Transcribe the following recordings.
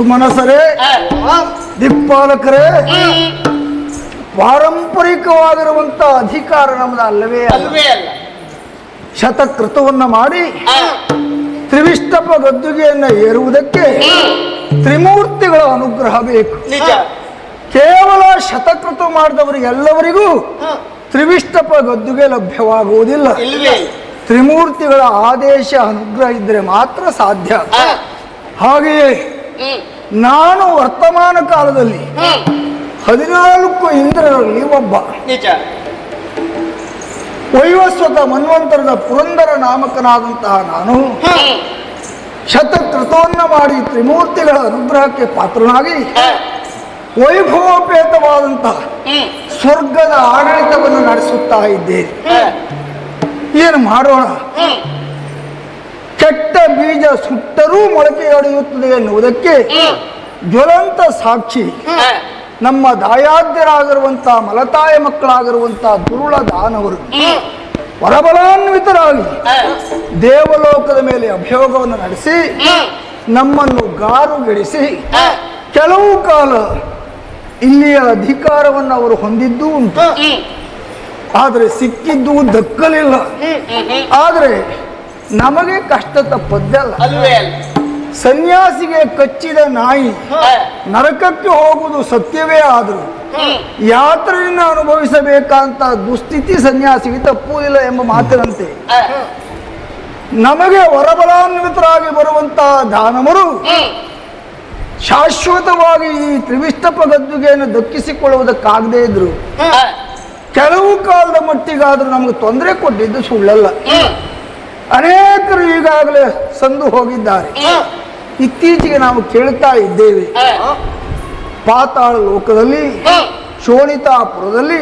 ಸುಮನಸರೇ ದಿಪ್ಪಾಲಕರೇ ಪಾರಂಪರಿಕವಾಗಿರುವಂತ ಅಧಿಕಾರ ನಮ್ದು ಅಲ್ಲವೇ ಅಲ್ಲವೇ ಶತಕೃತವನ್ನು ಅಲ್ಲ. ಶತಕೃತವನ್ನ ಮಾಡಿ ತ್ರಿವಿಷ್ಟಪ ಗದ್ದುಗೆಯನ್ನ ಏರುವುದಕ್ಕೆ ತ್ರಿಮೂರ್ತಿಗಳ ಅನುಗ್ರಹ ಬೇಕು. ಕೇವಲ ಶತಕೃತ ಮಾಡಿದವರಿಗೆಲ್ಲವರಿಗೂ ತ್ರಿವಿಷ್ಟಪ ಗದ್ದುಗೆ ಲಭ್ಯವಾಗುವುದಿಲ್ಲ. ತ್ರಿಮೂರ್ತಿಗಳ ಆದೇಶ ಅನುಗ್ರಹ ಇದ್ರೆ ಮಾತ್ರ ಸಾಧ್ಯ. ಹಾಗೆಯೇ ನಾನು ವರ್ತಮಾನ ಕಾಲದಲ್ಲಿ ಹದಿನಾಲ್ಕು ಇಂದ್ರರಲ್ಲಿ ಒಬ್ಬ. ನಿಜ. ವೈವಸ್ವತ ಮನ್ವಂತರದ ಪುರಂದರ ನಾಮಕನಾದಂತಹ ನಾನು ಶತಕೃತವನ್ನ ಮಾಡಿ ತ್ರಿಮೂರ್ತಿಗಳ ಅನುಗ್ರಹಕ್ಕೆ ಪಾತ್ರನಾಗಿ ವೈಭವೋಪೇತವಾದಂತಹ ಸ್ವರ್ಗದ ಆಡಳಿತವನ್ನು ನಡೆಸುತ್ತಾ ಇದ್ದೇನೆ. ಏನು ಮಾಡೋಣ? ಕೆಟ್ಟ ಬೀಜ ಸುಟ್ಟರೂ ಮೊಳಕೆಯೊಡೆಯುತ್ತದೆ ಎನ್ನುವುದಕ್ಕೆ ಜ್ವಲಂತ ಸಾಕ್ಷಿ. ನಮ್ಮ ದಾಯಾದ್ಯರಾಗಿರುವಂತಹ ಮಲತಾಯ ಮಕ್ಕಳಾಗಿರುವಂತಹ ದುರುಳ ದಾನವರು. ವರಬಲಾನ್ವಿತರಾಗಿ ದೇವಲೋಕದ ಮೇಲೆ ಅಭಿಯೋಗವನ್ನು ನಡೆಸಿ ನಮ್ಮನ್ನು ಗಾರುಗೆಡಿಸಿ ಕೆಲವು ಕಾಲ ಇಲ್ಲಿಯ ಅಧಿಕಾರವನ್ನು ಅವರು ಹೊಂದಿದ್ದು ಉಂಟು. ಆದರೆ ಸಿಕ್ಕಿದ್ದು ದಕ್ಕಲಿಲ್ಲ. ಆದರೆ ನಮಗೆ ಕಷ್ಟ ತಪ್ಪದ್ದಲ್ಲ ಅಲ್ವೇ ಅಲ್ಲ. ಸನ್ಯಾಸಿಗೆ ಕಚ್ಚಿದ ನಾಯಿ ನರಕಕ್ಕೆ ಹೋಗುವುದು ಸತ್ಯವೇ ಆದರೂ ಯಾತ್ರೆಯನ್ನು ಅನುಭವಿಸಬೇಕಂತ ದುಸ್ಥಿತಿ ಸನ್ಯಾಸಿಗೆ ತಪ್ಪುವುದಿಲ್ಲ ಎಂಬ ಮಾತಿನಂತೆ. ನಮಗೆ ವರಬಲಾನ್ವಿತರಾಗಿ ಬರುವಂತಹ ದಾನವರು ಶಾಶ್ವತವಾಗಿ ಈ ತ್ರಿವಿಷ್ಟಪ ಗದ್ದುಗೆಯನ್ನು ದಕ್ಕಿಸಿಕೊಳ್ಳುವುದಕ್ಕಾಗದೇ ಇದ್ರು ಕೆಲವು ಕಾಲದ ಮಟ್ಟಿಗಾದ್ರೂ ನಮಗೆ ತೊಂದರೆ ಕೊಟ್ಟಿದ್ದು ಸುಳ್ಳಲ್ಲ. ಅನೇಕರು ಈಗಾಗಲೇ ಸಂದು ಹೋಗಿದ್ದಾರೆ. ಇತ್ತೀಚೆಗೆ ನಾವು ಕೇಳ್ತಾ ಇದ್ದೇವೆ. ಪಾತಾಳ ಲೋಕದಲ್ಲಿ ಶೋಣಿತಾಪುರದಲ್ಲಿ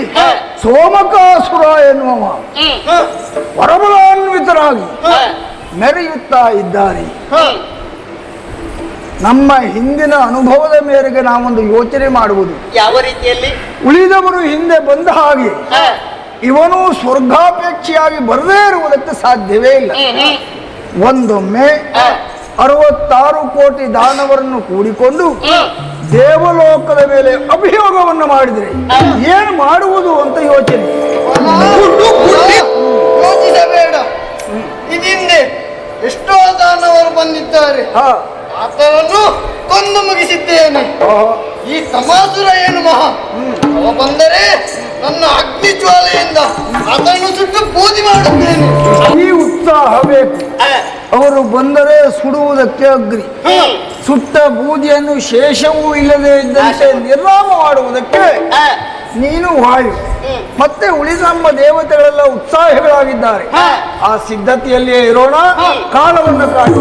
ಸೋಮಕಾಸುರ ಎನ್ನುವ ಪರಬಲಾನ್ವಿತರಾಗಿ ಮೆರೆಯುತ್ತಾ ಇದ್ದಾರೆ. ನಮ್ಮ ಹಿಂದಿನ ಅನುಭವದ ಮೇರೆಗೆ ನಾವೊಂದು ಯೋಚನೆ ಮಾಡುವುದು. ಯಾವ ರೀತಿಯಲ್ಲಿ? ಉಳಿದವರು ಹಿಂದೆ ಬಂದ ಹಾಗೆ ಇವನು ಸ್ವರ್ಗಾಪೇಕ್ಷೆಯಾಗಿ ಬರದೇ ಇರುವುದಕ್ಕೆ ಸಾಧ್ಯವೇ ಇಲ್ಲ. ಒಂದೊಮ್ಮೆ ಅರವತ್ತಾರು ಕೋಟಿ ದಾನವರನ್ನು ಕೂಡಿಕೊಂಡು ದೇವಲೋಕದ ಮೇಲೆ ಅಭಿಯೋಗವನ್ನು ಮಾಡಿದರೆ ಏನು ಮಾಡುವುದು ಅಂತ ಯೋಚನೆ. ಯೋಚಿಸಬೇಡ. ಇದಿಂದೆ ಎಷ್ಟೋ ದಾನವರು ಬಂದಿದ್ದಾರೆ. ಹಾ, ಆತನನ್ನು ಕೊಂದು ಮುಗಿಸಿದ್ದೇನೆ. ಈ ಸಮಾಸುರ ಏನು ಮಹಾ? ಅವ ಬಂದರೆ ನನ್ನ ಅಗ್ನಿ ಜ್ವಾಲೆಯಿಂದ ಅದನ್ನು ಸುಟ್ಟು ಪೂಜೆ ಮಾಡುತ್ತೇನೆ. ಈ ಉತ್ಸಾಹ ಬೇಕು ಅವರು ಬಂದರೆ ಸುಡುವುದಕ್ಕೆ ಅಗ್ರಿ. ಸುಟ್ಟ ಬೂದಿಯನ್ನು ಶೇಷವೂ ಇಲ್ಲದೆ ಇದ್ದಂತೆ ನಿರ್ನಾಮ ಮಾಡುವುದಕ್ಕೆ ನೀನು ವಾಯು ಮತ್ತೆ ಉಳಿದ ನಮ್ಮ ದೇವತೆಗಳೆಲ್ಲ ಉತ್ಸಾಹಿಗಳಾಗಿದ್ದಾರೆ. ಆ ಸಿದ್ಧತೆಯಲ್ಲಿಯೇ ಇರೋಣ. ಕಾಲವನ್ನು ಕಾಣು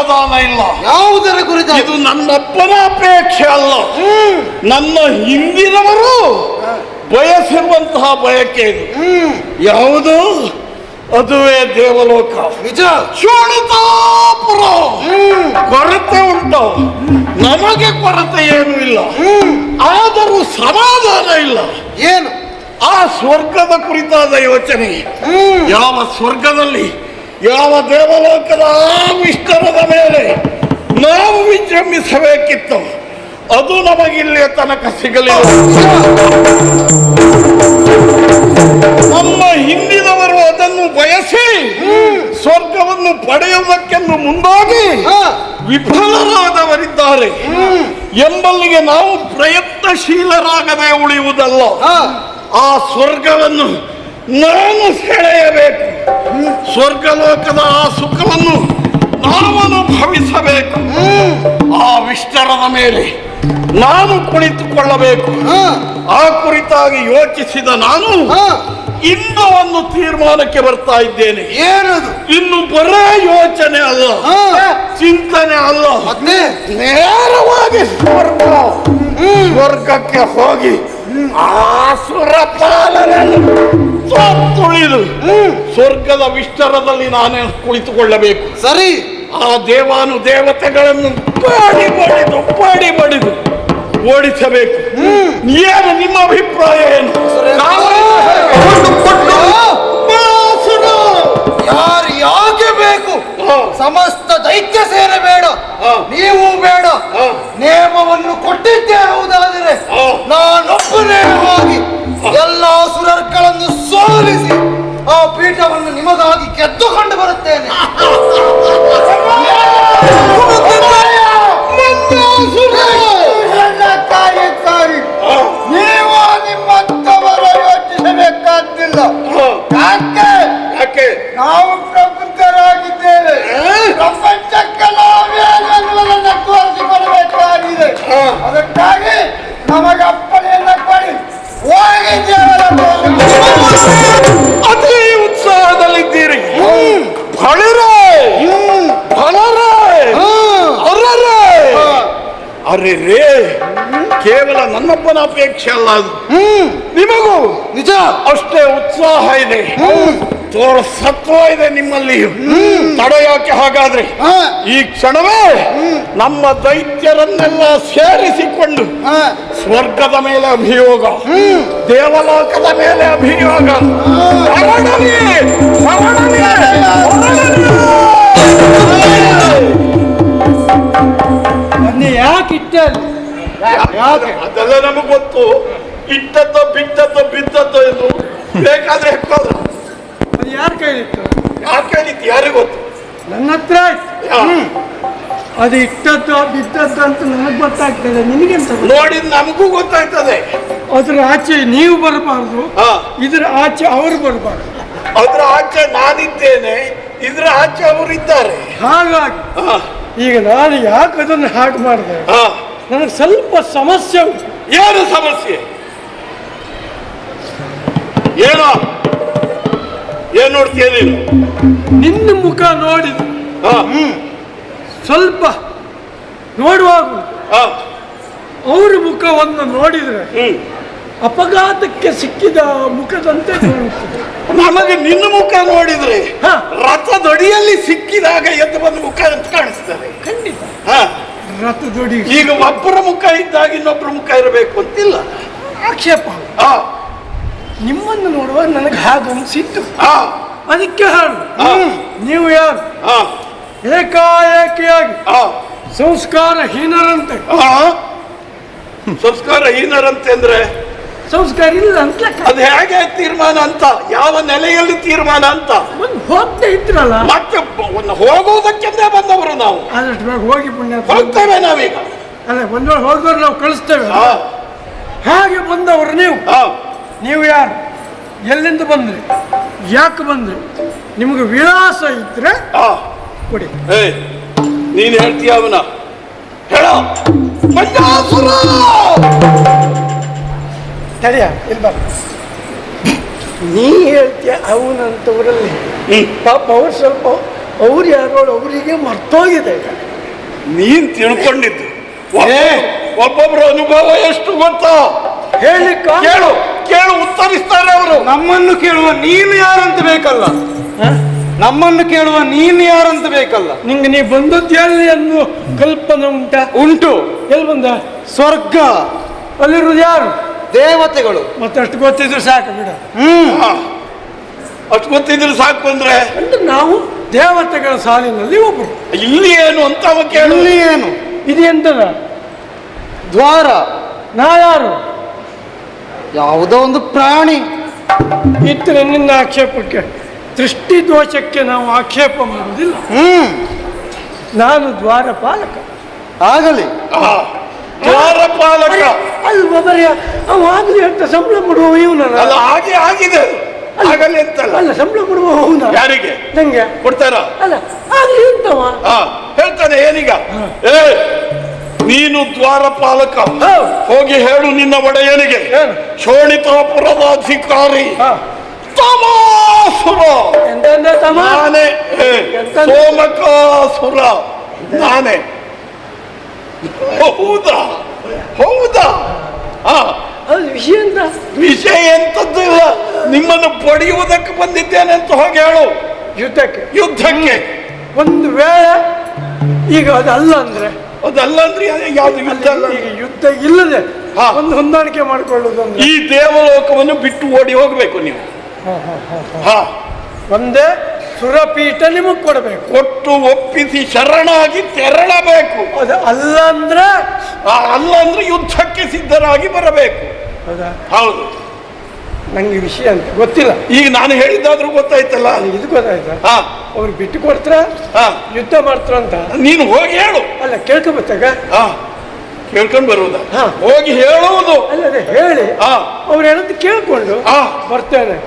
ಸಮಾಧಾನ ಇಲ್ಲ ಯಾವುದರ ಕುರಿತ? ಇದು ನನ್ನಪ್ಪನ ಅಪೇಕ್ಷೆ ಅಲ್ಲ. ನನ್ನ ಹಿಂದಿನವರು ಬಯಸಿರುವಂತಹ ಬಯಕೆ ಇದು. ಯಾವುದು? ಅದುವೇ ದೇವಲೋಕ. ನಿಜ. ಶೋಣಿತಾಪುರ. ಕೊರತೆ ಉಂಟು. ನಮಗೆ ಕೊರತೆ ಏನು ಇಲ್ಲ. ಆದರೂ ಸಮಾಧಾನ ಇಲ್ಲ. ಏನು? ಆ ಸ್ವರ್ಗದ ಕುರಿತಾದ ಯೋಚನೆ. ಯಾವ ಸ್ವರ್ಗದಲ್ಲಿ ಯಾವ ದೇವಲೋಕದ ಆ ವಿಸ್ತರದ ಮೇಲೆ ನಾವು ವಿಜೃಂಭಿಸಬೇಕಿತ್ತು ಅದು ನಮಗಿಲ್ಲಿಯ ತನಕ ಸಿಗಲಿಲ್ಲ. ನಮ್ಮ ಹಿಂದಿನವರು ಅದನ್ನು ಬಯಸಿ ಸ್ವರ್ಗವನ್ನು ಪಡೆಯುವುದಕ್ಕೆಂದು ಮುಂದಾಗಿ ವಿಫಲರಾದವರಿದ್ದಾರೆ ಎಂಬಲ್ಲಿಗೆ ನಾವು ಪ್ರಯತ್ನಶೀಲರಾಗದೆ ಉಳಿಯುವುದಲ್ಲ. ಆ ಸ್ವರ್ಗವನ್ನು ನಾನು ಸೆಳೆಯಬೇಕು. ಸ್ವರ್ಗಲೋಕದ ಆ ಸುಖವನ್ನು ನಾನು ಅನುಭವಿಸಬೇಕು ಆ ವಿಸ್ತರದ ಮೇಲೆ ನಾನು ಕುಳಿತುಕೊಳ್ಳಬೇಕು. ಆ ಕುರಿತಾಗಿ ಯೋಚಿಸಿದ ನಾನು ಇನ್ನು ಒಂದು ತೀರ್ಮಾನಕ್ಕೆ ಬರ್ತಾ ಇದ್ದೇನೆ. ಏನದು? ಇನ್ನು ಬರೇ ಯೋಚನೆ ಅಲ್ಲ. ಚಿಂತನೆ ಅಲ್ಲ. ನೇರವಾಗಿ ಸ್ವರ್ಗ. ಸ್ವರ್ಗಕ್ಕೆ ಹೋಗಿ ಆಸುರ ತುಳಿದು ಸ್ವರ್ಗದ ವಿಸ್ತರದಲ್ಲಿ ನಾನೇ ಕುಳಿತುಕೊಳ್ಳಬೇಕು. ಸರಿ. ಆ ದೇವಾನು ದೇವತೆಗಳನ್ನು ಪಾಡಿ ಬಡಿದು ಪಾಡಿ ಬಡಿದು ಓಡಿಸಬೇಕು. ಏನು ನಿಮ್ಮ ಅಭಿಪ್ರಾಯ ಏನು? ಸಮಸ್ತ ದೈತ್ಯ ಸೇನೆ ಬೇಡ ನೀವು ಬೇಡ. ನೇಮವನ್ನು ಕೊಟ್ಟಿದ್ದೇ ಹೌದಾದರೆ. ನಾನೊಬ್ಬನೇ ಹೋಗಿ ಎಲ್ಲಾ ಸುರರ್ಗಳನ್ನು ಸೋಲಿಸಿ ಆ ಪೀಠವನ್ನು ನಿಮಗಾಗಿ ಕೆದ್ದುಕೊಂಡು ಬರುತ್ತೇನೆ. ನನ್ನೊಬ್ಬನ ಅಪೇಕ್ಷೆ ಅಲ್ಲ ಅದು. ನಿಮಗೂ. ನಿಜ. ಅಷ್ಟೇ ಉತ್ಸಾಹ ಇದೆ. ತೋರ ಸತ್ವ ಇದೆ ನಿಮ್ಮಲ್ಲಿ ತಡ ಯಾಕೆ ಹಾಗಾದ್ರೆ. ಈ ಕ್ಷಣವೇ ನಮ್ಮ ದೈತ್ಯರನ್ನೆಲ್ಲ ಸೇರಿಸಿಕೊಂಡು ಸ್ವರ್ಗದ ಮೇಲೆ ಅಭಿಯೋಗ ದೇವಲೋಕದ ಮೇಲೆ ಅಭಿಯೋಗ. ಯಾಕೆ ಹೊರಡಲಿ, ಅದೆಲ್ಲ ನಮಗೆ ಗೊತ್ತು. ಇಟ್ಟದ್ದೋ ಬಿಟ್ಟದ್ದೋ ಬಿದ್ದದ್ದೋ ಇದು. ಬೇಕಾದ್ರೆ ಹೆಕ್ಕೋದು ಅದು ಯಾರು ಕೈಲಿತ್ತು ಯಾರು ಹೇಳಿದ್ದು ಯಾರಿಗೂ ಗೊತ್ತು? ನನ್ನ ಹತ್ರ. ಅದು ಇಟ್ಟದ್ದು ಬಿದ್ದದ್ದು ಅಂತ ನನಗೆ ಗೊತ್ತಾಗ್ತದೆ ನಿನಗೆಂತ ನೋಡಿ ನಮಗೂ ಗೊತ್ತಾಗ್ತದೆ. ಅದ್ರ ಆಚೆ ನೀವು ಬರಬಾರ್ದು. ಇದ್ರ ಆಚೆ ಅವರು ಬರಬಾರ್ದು. ಅದ್ರ ಆಚೆ ನಾನಿದ್ದೇನೆ. ಇದ್ರ ಆಚೆ ಅವರು ಇದ್ದಾರೆ ಹಾಗಾಗಿ ಈಗ ನಾನು ಯಾಕೆ ಅದನ್ನು ಹಾಡು ಮಾಡಿದೆ. ನನಗೆ ಸ್ವಲ್ಪ ಸಮಸ್ಯೆ ಉಂಟು. ಏನು ಸಮಸ್ಯೆ? ಏನು ಏನ್ ನೋಡ್ತೀಯ ನೀನು? ನಿನ್ನ ಮುಖ ನೋಡಿದ ಸ್ವಲ್ಪ ನೋಡುವಾಗ ಅವ್ರ ಮುಖವನ್ನು ನೋಡಿದ್ರೆ. ಅಪಘಾತಕ್ಕೆ ಸಿಕ್ಕಿದ ಮುಖದಂತೆ ನಮಗೆ ನಿನ್ನ ಮುಖ ನೋಡಿದ್ರೆ. ರಥದೊಡಿಯಲ್ಲಿ ಸಿಕ್ಕಿದಾಗ ಎದ್ದು ಬಂದ ಮುಖ ಅಂತ ಕಾಣಿಸ್ತದೆ. ಖಂಡಿತ. ಹಾ. ಜೋಡಿ. ಈಗ ಒಬ್ಬರ ಮುಖ ಇದ್ದಾಗ ಇನ್ನೊಬ್ಬರ ಮುಖ ಇರಬೇಕು ಅಂತಿಲ್ಲ. ಆಕ್ಷೇಪ. ಹಾ, ನಿಮ್ಮನ್ನು ನೋಡುವ ನನಗೆ ಹಾಗೆ ಅನಿಸಿತ್ತು. ಹಾ, ಅದಕ್ಕೆ ಹಾಡು. ನೀವು ಯಾರು? ಏಕಾಏಕಿಯಾಗಿ. ಸಂಸ್ಕಾರ ಹೀನರಂತೆ. ಸಂಸ್ಕಾರ ಹೀನರಂತೆ ಅಂದ್ರೆ? ಸಂಸ್ಕಾರ ಇಲ್ಲ ಅಂತ. ಅದು ಹೇಗೆ ತೀರ್ಮಾನ ಅಂತ? ಯಾವ ನೆಲೆಯಲ್ಲಿ ತೀರ್ಮಾನ ಅಂತ? ಒಂದು ಹೋಗ್ತಾ ಇದ್ರಲ್ಲ. ಮತ್ತೆ ಹೋಗುವುದಕ್ಕೆ ಒಂದು ಹೋಗುವುದಕ್ಕೆಂದೇ ಬಂದವರು ನಾವು. ಆದಷ್ಟು ಹೋಗಿ ಪುಣ್ಯ ಹೋಗ್ತೇವೆ ನಾವೀಗ. ಅಲ್ಲ ಒಂದು ಹೋಗೋರು ನಾವು ಕಳಿಸ್ತೇವೆ. ಹಾಗೆ ಬಂದವರು ನೀವು. ನೀವು ಯಾರು? ಎಲ್ಲಿಂದ ಬಂದ್ರಿ? ಯಾಕೆ ಬಂದ್ರಿ? ನಿಮಗೆ ವಿಳಾಸ ಇದ್ರೆ. ಕೊಡಿ. ನೀನು ನೀನ್ ಹೇಳ್ತೀಯ ಅವನ? ಹೇಳ. ಮಂಜಾಸುರ! ತಡಿಯ ಇಲ್ಲ ನೀ ಹೇಳ್ತೀಯ ಅವನಂತವರಲ್ಲಿ. ಹ್ಮ್. ಪಾಪ ಅವ್ರು ಸ್ವಲ್ಪ ಅವ್ರು ಯಾರೋ ಅವರಿಗೆ ಮರ್ತೋಗಿದೆ ಈಗ. ನೀನ್ ತಿಳ್ಕೊಂಡಿದ್ದು. ಒಬ್ಬ- ಒಬ್ಬೊಬ್ರ ಅನುಭವ ಎಷ್ಟು ಗೊತ್ತಾ? ಹೇಳಿ ಕೇಳು ಕೇಳು ಉತ್ತರಿಸ್ತಾರೆ ಅವರು. ನಮ್ಮನ್ನು ಕೇಳುವ ನೀನು ಯಾರಂತ ಬೇಕಲ್ಲ? ನಮ್ಮನ್ನು ಕೇಳುವ ನೀನು ಯಾರಂತ ಬೇಕಲ್ಲ? ನಿಂಗೆ ನೀ ಬಂದದ್ದು ಎಲ್ಲಿ ಅನ್ನೋ ಕಲ್ಪನೆ ಉಂಟಾ? ಉಂಟು. ಎಲ್ಲಿ ಬಂದ? ಸ್ವರ್ಗ. ಅಲ್ಲಿರೋದು ಯಾರು? ದೇವತೆಗಳು. ಮತ್ತಷ್ಟು ಗೊತ್ತಿದ್ರು ಸಾಕು ಬಿಡ. ಹ್ಮ್. ಹಾ. ಅಷ್ಟು ಗೊತ್ತಿದ್ರೆ ಸಾಕು ಅಂದ್ರೆ? ಅಂದ್ರೆ ನಾವು ದೇವತೆಗಳ ಸಾಲಿನಲ್ಲಿ ಒಬ್ಬರು ಇಲ್ಲಿ ಏನು ಅಂತ ಅವ ಕೇಳು. ಇಲ್ಲಿ ಏನು? ಇದು ಎಂತದ? ದ್ವಾರ. ನಾ ಯಾರು? ಯಾವುದೋ ಒಂದು ಪ್ರಾಣಿ. ಇತ್ತು ನನ್ನಿಂದ ಆಕ್ಷೇಪಕ್ಕೆ ದೃಷ್ಟಿ ದೋಷಕ್ಕೆ ನಾವು ಆಕ್ಷೇಪ ಮಾಡುವುದಿಲ್ಲ. ಹ್ಮ್. ನಾನು ದ್ವಾರಪಾಲಕ ಆಗಲಿ. ದ್ವಾರಪಾಲಕ. ಅಲ್ವ ಬರೆಯ ಅವ ಆಗಲಿ ಅಂತ ಸಂಬಳ ಕೊಡುವ ಇವನಲ್ಲ? ಅಲ್ಲ ಹಾಗೆ ಆಗಿದೆ. ಆಗಲಿ ಅಂತಲ್ಲ. ಅಲ್ಲ ಸಂಬಳ ಕೊಡುವ ಅವನ ಯಾರಿಗೆ? ನಂಗೆ? ಕೊಡ್ತಾರ? ಅಲ್ಲ ಆಗ್ಲಿ ಅಂತವ? ಹೇಳ್ತಾನೆ ಏನೀಗ? ಏ ನೀನು ದ್ವಾರಪಾಲಕ. ಹೋಗಿ ಹೇಳು ನಿನ್ನ ಒಡೆಯನಿಗೆ. ಏನು? ಶೋಣಿತಾಪುರದ ಅಧಿಕಾರಿ ತಮಾಸುರ. ನಾನೇ ಸೋಮಕಾಸುರ. ನಾನೇ. ಹೌದಾ? ಹೌದಾ? ಅದು ವಿಷಯ ಅಂತ ವಿಷಯ ಎಂತದ್ದು ಇಲ್ಲ. ನಿಮ್ಮನ್ನು ಪಡೆಯುವುದಕ್ಕೆ ಬಂದಿದ್ದೇನೆ ಅಂತ ಹೋಗಿ ಹೇಳು. ಯುದ್ಧಕ್ಕೆ. ಯುದ್ಧಕ್ಕೆ. ಒಂದು ವೇಳೆ ಈಗ ಅದಲ್ಲ ಅಂದ್ರೆ ಅದಲ್ಲ ಅಂದ್ರೆ ಯಾವ್ದು ಯುದ್ಧ ಅಲ್ಲ? ಈಗ ಯುದ್ಧ ಇಲ್ಲದೆ. ಒಂದು ಹೊಂದಾಣಿಕೆ ಮಾಡಿಕೊಳ್ಳೋದು ಈ ದೇವಲೋಕವನ್ನು ಬಿಟ್ಟು ಓಡಿ ಹೋಗ್ಬೇಕು ನೀವು. ಹಾ. ಒಂದೇ ಸುರಪೀಠ ನಿಮಗ್ ಕೊಡಬೇಕು. ಕೊಟ್ಟು ಒಪ್ಪಿಸಿ ಶರಣಾಗಿ ತೆರಳಬೇಕು. ಅದು ಅಲ್ಲ ಅಂದ್ರೆ ಅಲ್ಲ ಅಂದ್ರೆ ಯುದ್ಧಕ್ಕೆ ಸಿದ್ಧರಾಗಿ ಬರಬೇಕು. ಹೌದಾ? ಹೌದು. ನಂಗೆ ವಿಷಯ ಅಂತ ಗೊತ್ತಿಲ್ಲ. ಈಗ ನಾನು ಹೇಳಿದ್ದಾದ್ರೂ ಗೊತ್ತಾಯ್ತಲ್ಲ? ಇದು ಗೊತ್ತಾಯ್ತಾ? ಹಾ. ಅವ್ರು ಬಿಟ್ಟು ಕೊಡ್ತಾರ? ಹಾ. ಯುದ್ಧ ಮಾಡ್ತಾರ ಅಂತ? ನೀನು ಹೋಗಿ ಹೇಳು. ಅಲ್ಲ ಕೇಳ್ಕೊಬತ್ತಾಗ ಹಾ. ಕೇಳ್ಕೊಂಡು ಬರುವುದ ಹಾ. ಹೋಗಿ ಹೇಳುವುದು. ಅಲ್ಲದೆ ಹೇಳಿ. ಹಾ. ಅವ್ರು ಹೇಳೋದು ಕೇಳ್ಕೊಂಡು. ಬರ್ತೇನೆ.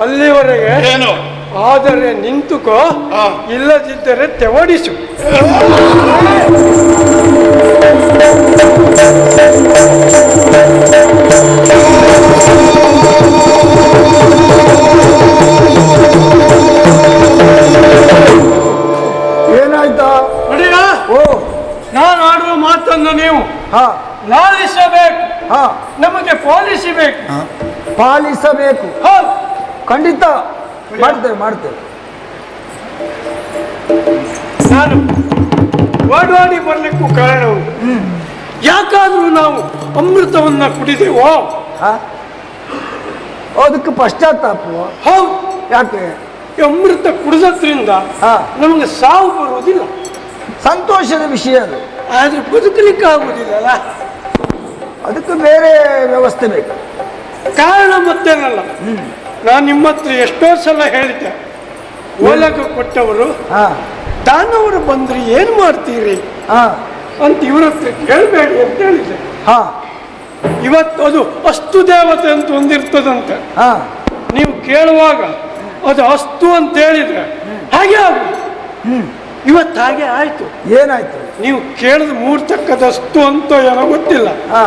ಅಲ್ಲಿವರೆಗೆ ಏನು? ಆದರೆ ನಿಂತುಕೋ ಹಾ. ಇಲ್ಲದಿದ್ದರೆ ತೆವಡಿಸು ಏನಾಯ್ತಾ? ಓ. ನಾನು ಆಡುವ ಮಾತನ್ನು ನೀವು ಹಾ. ಲಾಲಿಸಬೇಕು. ಹಾ. ನಮಗೆ ಪಾಲಿಸಬೇಕು. ಪಾಲಿಸಬೇಕು. ಹಾ ಖಂಡಿತ. ಮಾಡ್ತೇವೆ ಮಾಡ್ತೇವೆ. ನಾನು ಓಡಾಡಿ ಬರಲಿಕ್ಕೂ ಕಾರಣ ಉಂಟು. ಯಾಕಾದ್ರೂ ನಾವು ಅಮೃತವನ್ನ ಕುಡಿದೆವೋ? ಅದಕ್ಕೆ ಪಶ್ಚಾತ್ತಾಪ. ಹೌದು. ಯಾಕೆ? ಅಮೃತ ಕುಡಿದ್ರಿಂದ ಹಾ. ನಮಗೆ ಸಾವು ಬರುವುದಿಲ್ಲ. ಸಂತೋಷದ ವಿಷಯ ಅದು. ಆದ್ರೆ ಬದುಕಲಿಕ್ಕೆ ಆಗುವುದಿಲ್ಲಲ್ಲ ಅದಕ್ಕೆ ಬೇರೆ ವ್ಯವಸ್ಥೆ ಬೇಕು. ಕಾರಣ ಮತ್ತೇನಲ್ಲ? ನಾನು ನಿಮ್ಮ ಹತ್ರ ಎಷ್ಟೋ ಸಲ ಹೇಳಿದ್ದೆ. ಓಲಕ ಕೊಟ್ಟವರು ಹಾ. ದಾನವರು ಬಂದ್ರೆ ಏನು ಮಾಡ್ತೀರಿ? ಹಾ. ಅಂತ ಇವ್ರ ಹತ್ರ ಕೇಳಬೇಡಿ ಅಂತ ಹೇಳಿದೆ ಹಾ. ಇವತ್ತು ಅದು ಅಸ್ತು ದೇವತೆ ಅಂತ ಒಂದಿರ್ತದಂತೆ. ಹಾ. ನೀವು ಕೇಳುವಾಗ ಅದು ಅಸ್ತು ಅಂತ ಹೇಳಿದ್ರೆ ಹಾಗೆ ಆಗು ಇವತ್ತು ಹಾಗೆ ಆಯ್ತು. ಏನಾಯ್ತು? ನೀವು ಕೇಳಿದ ಮೂರ್ತಕ್ಕದ ಅಸ್ತು ಅಂತ ಏನೋ ಗೊತ್ತಿಲ್ಲ. ಹಾ.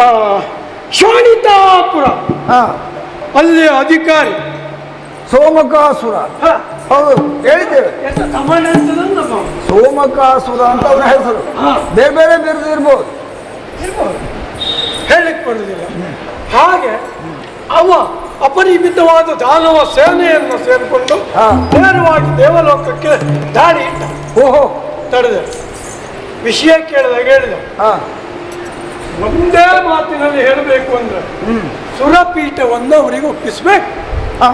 ಆ, ಶೋಣಿತಾಪುರ. ಹಾ. ಅಲ್ಲಿ ಅಧಿಕಾರಿ. ಸೋಮಕಾಸುರ. ಹೌದು ಹೇಳಿದ್ದೇವೆ. ಸೋಮಕಾಸುರ ಅಂತ ಅವನ ಹೆಸರು. ಬೇರೆ ಬೇರೆ ಬೇರೆ ಇರ್ಬೋದು. ಹೇಳಲಿಕ್ಕೆ ಬರುವುದಿಲ್ಲ ಹಾಗೆ ಅವ ಅಪರಿಮಿತವಾದ ದಾನವ ಸೇನೆಯನ್ನು ಸೇರಿಕೊಂಡು ಹಾ. ನೇರವಾಗಿ ದೇವಲೋಕಕ್ಕೆ ದಾಳಿ ಇಟ್ಟ. ಓಹೋ. ತಡೆದ. ವಿಷಯ ಕೇಳಿದಾಗ ಹೇಳಿದ. ಹಾ. ಒಂದೇ ಮಾತಿನಲ್ಲಿ ಹೇಳಬೇಕು ಅಂದ್ರೆ ಹ್ಮ್. ಸುರಪೀಠವನ್ನು ಅವರಿಗೆ ಒಪ್ಪಿಸ್ಬೇಕು. ಹಾ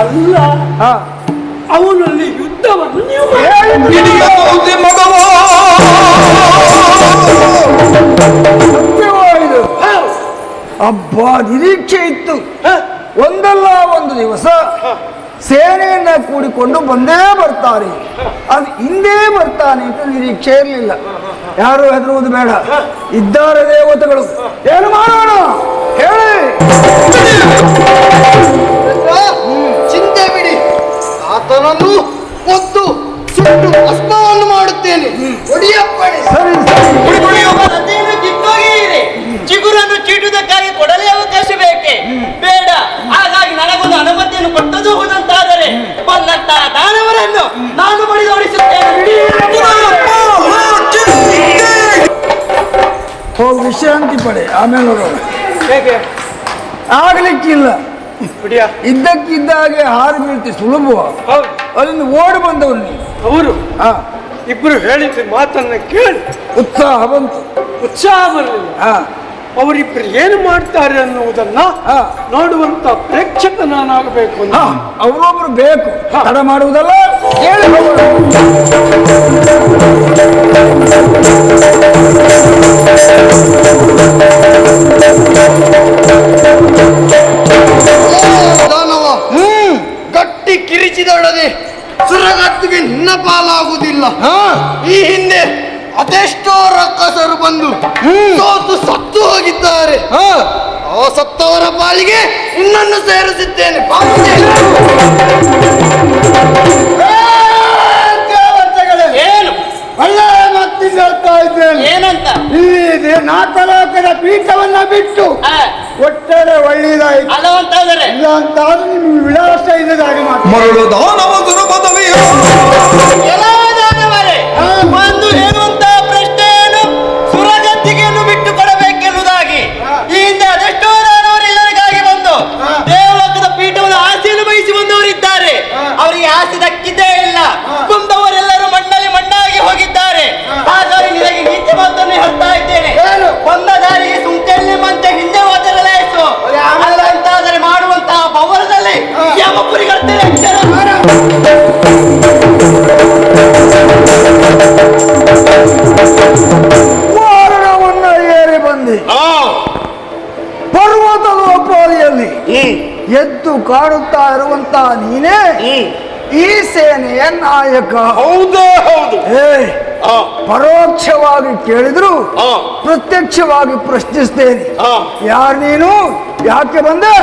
ಅಲ್ಲ ಹಾ ಅವನಲ್ಲಿ ಯುದ್ಧವನ್ನು ನೀವು ಅಬ್ಬ ನಿರೀಕ್ಷೆ ಇತ್ತು. ಹ? ಒಂದಲ್ಲ ಒಂದು ದಿವಸ ಸೇನೆಯನ್ನ ಕೂಡಿಕೊಂಡು ಬಂದೇ ಬರ್ತಾರೆ. ಅದು ಹಿಂದೆ ಬರ್ತಾನೆ ಅಂತ ನಿರೀಕ್ಷೆ ಇರಲಿಲ್ಲ. ಯಾರು ಹೆದರುವುದು ಬೇಡ. ಇದ್ದಾರೆ ದೇವತೆಗಳು. ಏನು ಮಾಡೋಣ? ಹೇಳಿ. ಚಿಂತೆ ಬಿಡಿ. ಆತನನ್ನು ಒದ್ದು ಸುಟ್ಟು ಭಸ್ಮವನ್ನು ಮಾಡುತ್ತೇನೆ. ಒಡಿಯಪ್ಪಣೆ. ಸರಿ ಚಿಗುರನ್ನು ಚೀಟುವುದಕ್ಕಾಗಿ ಕೊಡಲೇ ಅವಕಾಶ ಬೇಕೆ? ಬೇಡ. ಹಾಗಾಗಿ ನನಗೊಂದು ಅನುಮತಿಯನ್ನು ಕೊಟ್ಟದು ಹೋದಂತಾದರೆ ಬಂದಂತಹ ದಾನವರನ್ನು ನಾನು ಬಡಿದೋಡಿಸುತ್ತೇನೆ ಹೋಗಿ ವಿಶ್ರಾಂತಿ ಪಡೆ. ಆಮೇಲೆ ನೋಡೋಣ ಹೇಗೆ? ಆಗ್ಲಿಕ್ಕಿಲ್ಲ. ಬಿಡಿಯ ಇದ್ದಕ್ಕಿದ್ದಾಗೆ ಹಾರು ಬೀಳ್ತಿ ಸುಲಭ. ಹೌದು. ಅಲ್ಲಿಂದ ಓಡಿ ಬಂದವನು ನೀವು ಅವರು? ಹಾ ಇಬ್ರು ಹೇಳಿದ ಮಾತನ್ನ ಕೇಳಿ. ಉತ್ಸಾಹ ಬಂತು. ಉತ್ಸಾಹ ಬರಲಿಲ್ಲ ಹಾ ಅವರಿಬ್ಬರು ಏನು ಮಾಡ್ತಾರೆ ಅನ್ನುವುದನ್ನ ಹಾ. ನೋಡುವಂತ ಪ್ರೇಕ್ಷಕ ನಾನಾಗಬೇಕು ಅವರೊಬ್ರು ಬೇಕು. ಹಣ ಮಾಡುವುದಲ್ಲ ದಾನವ ಗಟ್ಟಿ ಕಿರಿಚಿದೊಡನೆ ಸುರಗತ್ತಿಗೆ ನಿನ್ನ ಪಾಲಾಗುವುದಿಲ್ಲ. ಈ ಹಿಂದೆ ಅದೆಷ್ಟೋ ರಕ್ಕಸರು ಬಂದು ಸೋತು ಸತ್ತು ಹೋಗಿದ್ದಾರೆ. ಆ ಸತ್ತವರ ಪಾಲಿಗೆ ನಿನ್ನನ್ನು ಸೇರಿಸಿದ್ದೇನೆ. ಪಾಪಿ. ಏನು? ಒಳ್ಳೆಯ ಮಾತಿಂದ ಹೇಳ್ತಾ ಇದ್ದೇನೆ. ಏನಂತ? ಇಲ್ಲಿ ನಾಲ್ಕಲೋಕದ ಪೀಠವನ್ನ ಬಿಟ್ಟು ಒಟ್ಟರೆ ಒಟ್ಟಾರೆ ಒಳ್ಳೆಯದಾಯ್ತು ಅಲ್ಲ ಅಂತಾದರೆ ಇಲ್ಲ ಅಂತ ಆದ್ರೆ ನಿಮ್ಗೆ ವಿಳಾಸ ಇಲ್ಲದ ಹಾಗೆ ಮಾಡ್ತಾರೆ ಮರಳು ದಾನವ ಗುರು ಸೇನೆಯ ನಾಯಕ? ಹೌದು ಹೌದು. ಏ ಆ. ಪರೋಕ್ಷವಾಗಿ ಕೇಳಿದ್ರು ಪ್ರತ್ಯಕ್ಷವಾಗಿ ಪ್ರಶ್ನಿಸ್ತೇನೆ. ಯಾರು ನೀನು? ಯಾಕೆ ಬಂದೆ?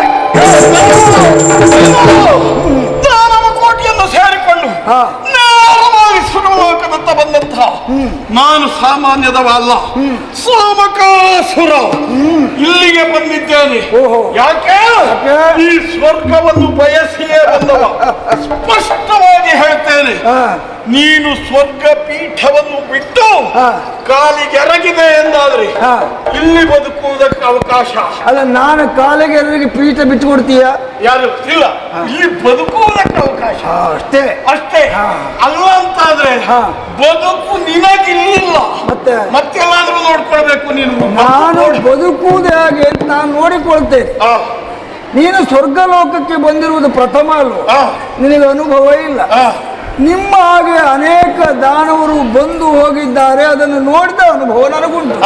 ಸೇರಿಕೊಂಡು ಸುರಲೋಕದತ್ತ ಬಂದಂತಹ ನಾನು ಸಾಮಾನ್ಯದವ ಅಲ್ಲ ಸೋಮಕಾಸುರ ಇಲ್ಲಿಗೆ ಬಂದಿದ್ದೇನೆ. ಯಾಕೆ? ಈ ಸ್ವರ್ಗವನ್ನು ಬಯಸಿಯೇ ಬಂದವ ಸ್ಪಷ್ಟವಾಗಿ ಹೇಳ್ತೇನೆ. ನೀನು ಸ್ವರ್ಗ ಪೀಠವನ್ನು ಬಿಟ್ಟು. ಕಾಲಿಗೆ ಎರಗಿದೆ ಎಂದಾದ್ರೆ. ಇಲ್ಲಿ ಬದುಕುವುದಕ್ಕೆ ಅವಕಾಶ. ಅಲ್ಲ ನಾನು ಕಾಲಿಗೆ ಎರಗಿ ಪೀಠ ಬಿಟ್ಟು ಕೊಡ್ತೀಯ ಯಾರು? ಇಲ್ಲ. ಇಲ್ಲಿ ಬದುಕುವುದಕ್ಕೆ ಅವಕಾಶ. ಅಷ್ಟೇ. ಅಷ್ಟೇ. ಅಲ್ಲ ಅಂತಾದ್ರೆ. ಬದುಕು ಇಲ್ಲ ಮತ್ತೆ? ಮತ್ತೆಲ್ಲಾದ್ರೂ ನೋಡ್ಕೊಳ್ಬೇಕು ನೀನು. ನಾನು ಬದುಕುವುದು ಹಾಗೆ ಅಂತ ನಾನು ನೋಡಿಕೊಳ್ತೇನೆ. ನೀನು ಸ್ವರ್ಗ ಲೋಕಕ್ಕೆ ಬಂದಿರುವುದು ಪ್ರಥಮ ಅಲ್ವ? ನಿನಗೆ ಅನುಭವ ಇಲ್ಲ. ನಿಮ್ಮ ಹಾಗೆ ಅನೇಕ ದಾನವರು ಬಂದು ಹೋಗಿದ್ದಾರೆ ಅದನ್ನು ನೋಡಿದ ಅನುಭವ ನನಗುಂಟು.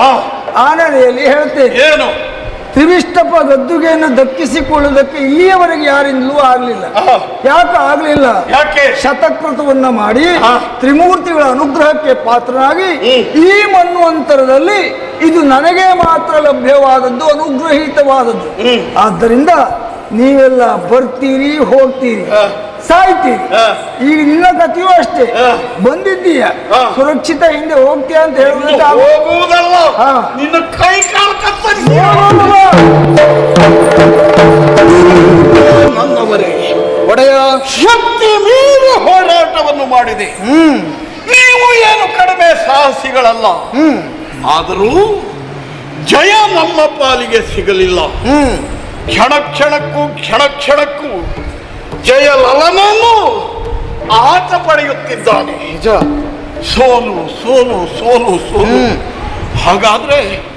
ಆ, ನೆಲೆಯಲ್ಲಿ ಹೇಳ್ತೇನೆ. ಏನು? ತ್ರಿವಿಷ್ಟಪ ಗದ್ದುಗೆಯನ್ನು ದಕ್ಕಿಸಿಕೊಳ್ಳುವುದಕ್ಕೆ ಇಲ್ಲಿಯವರೆಗೆ ಯಾರಿಂದಲೂ ಆಗಲಿಲ್ಲ. ಯಾಕೆ ಆಗಲಿಲ್ಲ? ಯಾಕೆ? ಶತಕೃತವನ್ನ ಮಾಡಿ ತ್ರಿಮೂರ್ತಿಗಳ ಅನುಗ್ರಹಕ್ಕೆ ಪಾತ್ರನಾಗಿ. ಈ ಮನ್ವಂತರದಲ್ಲಿ ಇದು ನನಗೆ ಮಾತ್ರ ಲಭ್ಯವಾದದ್ದು ಅನುಗ್ರಹೀತವಾದದ್ದು. ಆದ್ದರಿಂದ ನೀವೆಲ್ಲ ಬರ್ತೀರಿ ಹೋಗ್ತೀರಿ. ಸಾಯ್ತೀರಿ. ಈಗ ನಿನ್ನ ಕಥೆಯೂ ಅಷ್ಟೇ. ಬಂದಿದ್ದೀಯ. ಸುರಕ್ಷಿತ ಹಿಂದೆ ಹೋಗ್ತೀಯ ಅಂತ ಇನ್ನು ಹೇಳುವುದಕ್ಕೆ ಹೋಗುವುದಲ್ಲ. ಹಾ. ನಿನ್ನ ಕೈ ಒಡೆಯ ಶಕ್ತಿ ಮೀರಿ ಹೋರಾಟವನ್ನು ಮಾಡಿದೆ. ನೀವು ಏನು ಕಡಿಮೆ ಸಾಹಸಿಗಳಲ್ಲ. ಆದರೂ ಜಯ ನಮ್ಮ ಪಾಲಿಗೆ ಸಿಗಲಿಲ್ಲ. ಕ್ಷಣ ಕ್ಷಣಕ್ಕೂ ಕ್ಷಣ ಕ್ಷಣಕ್ಕೂ ಜಯ ಲಲನನ್ನು ಆತ ಪಡೆಯುತ್ತಿದ್ದಾನೆ. ಸೋಲು ಸೋಲು ಸೋಲು ಸೋಲು. ಹಾಗಾದ್ರೆ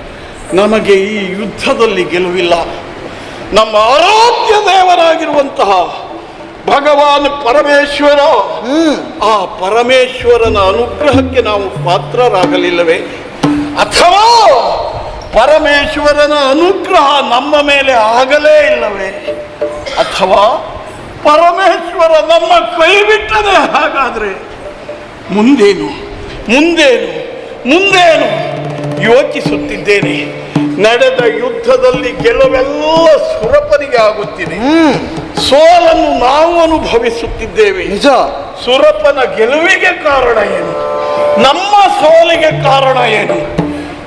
ನಮಗೆ ಈ ಯುದ್ಧದಲ್ಲಿ ಗೆಲುವಿಲ್ಲ. ನಮ್ಮ ಆರಾಧ್ಯ ದೇವರಾಗಿರುವಂತಹ ಭಗವಾನ್ ಪರಮೇಶ್ವರ. ಆ ಪರಮೇಶ್ವರನ ಅನುಗ್ರಹಕ್ಕೆ ನಾವು ಪಾತ್ರರಾಗಲಿಲ್ಲವೇ? ಅಥವಾ ಪರಮೇಶ್ವರನ ಅನುಗ್ರಹ ನಮ್ಮ ಮೇಲೆ ಆಗಲೇ ಇಲ್ಲವೇ? ಅಥವಾ ಪರಮೇಶ್ವರ ನಮ್ಮ ಕೈ ಬಿಟ್ಟದೆ ಹಾಗಾದ್ರೆ ಮುಂದೇನು? ಮುಂದೇನು? ಮುಂದೇನು? ಯೋಚಿಸುತ್ತಿದ್ದೇನೆ. ನಡೆದ ಯುದ್ಧದಲ್ಲಿ ಗೆಲುವೆಲ್ಲ ಸುರಪನಿಗೆ ಆಗುತ್ತಿದೆ. ಸೋಲನ್ನು ನಾವು ಅನುಭವಿಸುತ್ತಿದ್ದೇವೆ. ನಿಜ. ಸುರಪನ ಗೆಲುವಿಗೆ ಕಾರಣ ಏನು? ನಮ್ಮ ಸೋಲಿಗೆ ಕಾರಣ ಏನು?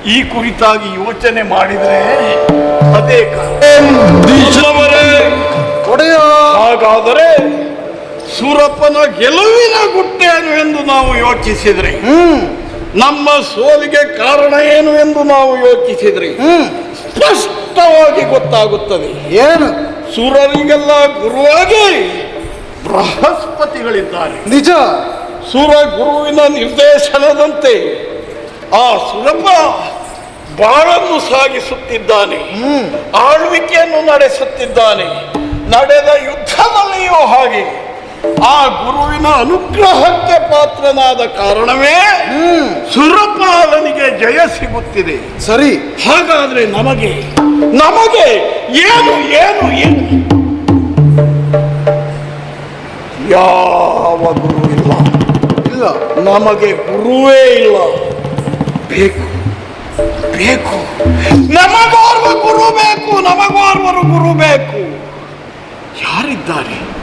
ಈ ಕುರಿತಾಗಿ ಯೋಚನೆ ಮಾಡಿದರೆ ಅದೇ ಕಾರಣ. ಒಡೆಯ. ಹಾಗಾದರೆ ಸೂರಪ್ಪನ ಗೆಲುವಿನ ಗುಟ್ಟೇನು ಎಂದು ನಾವು ಯೋಚಿಸಿದ್ರಿ. ನಮ್ಮ ಸೋಲಿಗೆ ಕಾರಣ ಏನು ಎಂದು ನಾವು ಯೋಚಿಸಿದ್ರಿ. ಸ್ಪಷ್ಟವಾಗಿ ಗೊತ್ತಾಗುತ್ತದೆ. ಏನು? ಸೂರರಿಗೆಲ್ಲ ಗುರುವಾಗಿ ಬೃಹಸ್ಪತಿಗಳಿದ್ದಾರೆ. ನಿಜ. ಸೂರ ಗುರುವಿನ ನಿರ್ದೇಶನದಂತೆ ಆ ಸುರಪ್ಪ ಬಾಳನ್ನು ಸಾಗಿಸುತ್ತಿದ್ದಾನೆ. ಆಳ್ವಿಕೆಯನ್ನು ನಡೆಸುತ್ತಿದ್ದಾನೆ. ನಡೆದ ಯುದ್ಧದಲ್ಲಿಯೂ ಹಾಗೆ. ಆ ಗುರುವಿನ ಅನುಗ್ರಹಕ್ಕೆ ಪಾತ್ರನಾದ ಕಾರಣವೇ ಸುರಪಾಲನಿಗೆ ಜಯ ಸಿಗುತ್ತಿದೆ. ಸರಿ. ಹಾಗಾದ್ರೆ ನಮಗೆ ನಮಗೆ ಏನು ಏನು ಏನು? ಯಾವ ಗುರು ಇಲ್ಲ. ಇಲ್ಲ. ನಮಗೆ ಗುರುವೇ ಇಲ್ಲ. ಬೇಕು ಬೇಕು. ನಮಗೋರ್ವ ಗುರು ಬೇಕು ನಮಗೋರ್ವರು ಗುರು ಬೇಕು. ಯಾರಿದ್ದಾರೆ?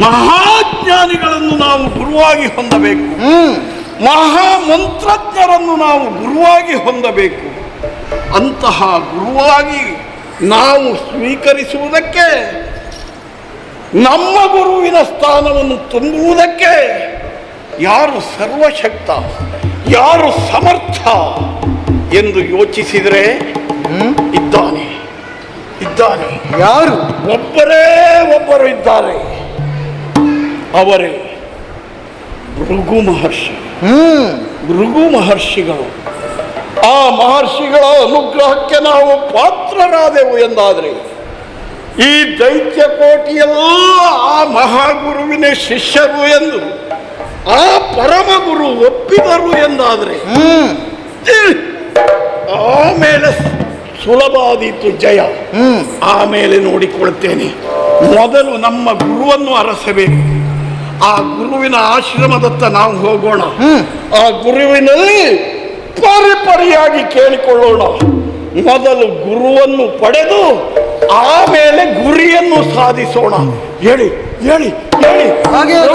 ಮಹಾಜ್ಞಾನಿಗಳನ್ನು ನಾವು ಗುರುವಾಗಿ ಹೊಂದಬೇಕು. ಮಹಾಮಂತ್ರಜ್ಞರನ್ನು ನಾವು ಗುರುವಾಗಿ ಹೊಂದಬೇಕು. ಅಂತಹ ಗುರುವಾಗಿ ನಾವು ಸ್ವೀಕರಿಸುವುದಕ್ಕೆ ನಮ್ಮ ಗುರುವಿನ ಸ್ಥಾನವನ್ನು ತುಂಬುವುದಕ್ಕೆ ಯಾರು ಸರ್ವಶಕ್ತ ಯಾರು ಸಮರ್ಥ ಎಂದು ಯೋಚಿಸಿದರೆ ಇದ್ದಾನೆ. ಇದ್ದಾನೆ. ಯಾರು? ಒಬ್ಬರೇ ಒಬ್ಬರು ಇದ್ದಾರೆ. ಅವರೇ ಭೃಗು ಮಹರ್ಷಿ. ಹ್ಮ್. ಭೃಗು ಮಹರ್ಷಿಗಳು. ಆ ಮಹರ್ಷಿಗಳ ಅನುಗ್ರಹಕ್ಕೆ ನಾವು ಪಾತ್ರರಾದೆವು ಎಂದಾದರೆ ಈ ದೈತ್ಯ ಕೋಟಿಯೆಲ್ಲ ಆ ಮಹಾಗುರುವಿನ ಶಿಷ್ಯರು ಎಂದು ಆ ಪರಮಗುರು ಒಪ್ಪಿದರು ಎಂದಾದರೆ ಆಮೇಲೆ ಸುಲಭವಾದೀತು ಜಯ. ಆಮೇಲೆ ನೋಡಿಕೊಳ್ಳುತ್ತೇನೆ. ಮೊದಲು ನಮ್ಮ ಗುರುವನ್ನು ಅರಸಬೇಕು. ಆ ಗುರುವಿನ ಆಶ್ರಮದತ್ತ ನಾವು ಹೋಗೋಣ. ಆ ಗುರುವಿನಲ್ಲಿ ಪರಿಪರಿಯಾಗಿ ಕೇಳಿಕೊಳ್ಳೋಣ. ಮೊದಲು ಗುರುವನ್ನು ಪಡೆದು ಆಮೇಲೆ ಗುರಿಯನ್ನು ಸಾಧಿಸೋಣ. ಹೇಳಿ ಹೇಳಿ ಹೇಳಿ. ಹಾಗೆ.